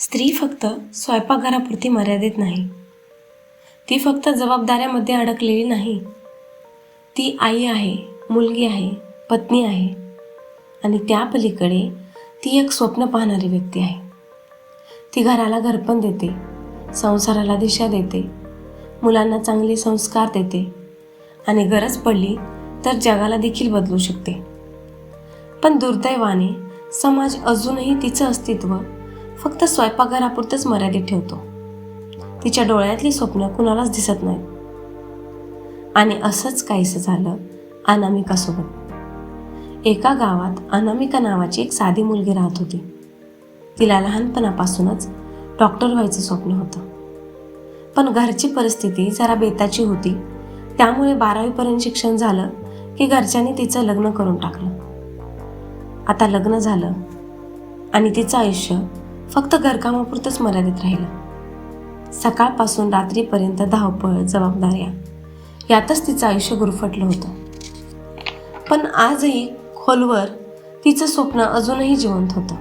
स्त्री फक्त स्वयंपाकघरापुरती मर्यादित नाही. ती फक्त जबाबदाऱ्यामध्ये अडकलेली नाही. ती आई आहे मुलगी आहे पत्नी आहे आणि त्या पलीकडे ती एक स्वप्न पाहणारी व्यक्ती आहे. ती घराला घरपण देते संसाराला दिशा देते मुलांना चांगले संस्कार देते आणि गरज पडली तर जगाला देखील बदलू शकते. पण दुर्दैवाने समाज अजूनही तिचं अस्तित्व फक्त स्वयंपाकघरापुरतंच मर्यादित ठेवतो. तिच्या डोळ्यातली स्वप्न कुणालाच दिसत नाहीत. आणि असंच काहीसं झालं अनामिकासोबत. एका गावात अनामिका नावाची एक साधी मुलगी राहत होती. तिला लहानपणापासूनच डॉक्टर व्हायचं स्वप्न होतं. पण घरची परिस्थिती जरा बेताची होती. त्यामुळे बारावीपर्यंत शिक्षण झालं की घरच्यांनी तिचं लग्न करून टाकलं. आता लग्न झालं आणि तिचं आयुष्य फक्त घरकामापुरतंच मर्यादित राहिलं. सकाळपासून रात्रीपर्यंत धावपळ जबाबदाऱ्या यातच तिचं आयुष्य गुरफटलं होतं. पण आजही खोलवर तिचं स्वप्न अजूनही जिवंत होतं.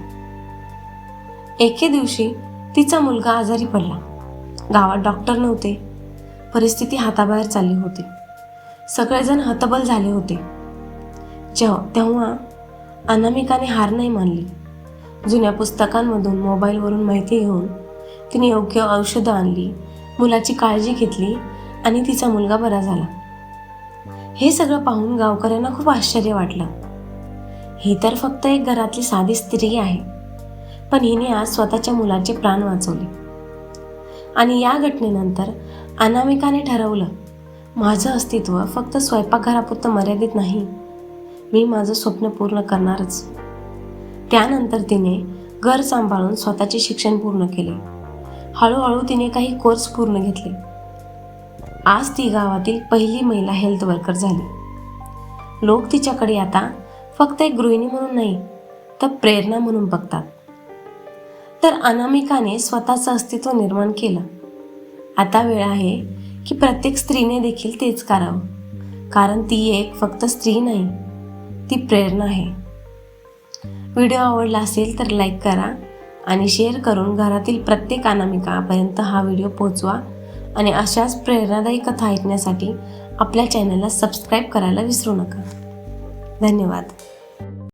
एके दिवशी तिचा मुलगा आजारी पडला. गावात डॉक्टर नव्हते. परिस्थिती हाताबाहेर चालली होती. सगळेजण हतबल झाले होते. जेव्हा तेव्हा अनामिकाने हार नाही मानली. जुन्या पुस्तकांमधून मोबाईलवरून माहिती घेऊन तिने योग्य औषधं आणली मुलाची काळजी घेतली आणि तिचा मुलगा बरा झाला. हे सगळं पाहून गावकऱ्यांना खूप आश्चर्य वाटलं. ही तर फक्त एक घरातली साधी स्त्री आहे पण हिने आज स्वतःच्या मुलाचे प्राण वाचवले. आणि या घटनेनंतर अनामिकाने ठरवलं माझं अस्तित्व फक्त स्वयंपाकघरापुरतं मर्यादित नाही. मी माझं स्वप्न पूर्ण करणारच. त्यानंतर तिने घर सांभाळून स्वतःचे शिक्षण पूर्ण केले. हळूहळू तिने काही कोर्स पूर्ण घेतले. आज ती गावातील पहिली महिला हेल्थ वर्कर झाली. लोक तिच्याकडे आता फक्त एक गृहिणी म्हणून नाही तर प्रेरणा म्हणून बघतात. तर अनामिकाने स्वतःचं अस्तित्व निर्माण केलं. आता वेळ आहे की प्रत्येक स्त्रीने देखील तेच करावं. कारण ती एक फक्त स्त्री नाही ती प्रेरणा आहे. व्हिडिओ आवडला असेल तर लाईक करा आणि शेअर करून घरातील प्रत्येक अनामिकापर्यंत हा व्हिडिओ पोचवा. आणि अशाच प्रेरणादायी कथा ऐकण्यासाठी आपल्या चॅनलला सबस्क्राईब करायला विसरू नका. धन्यवाद.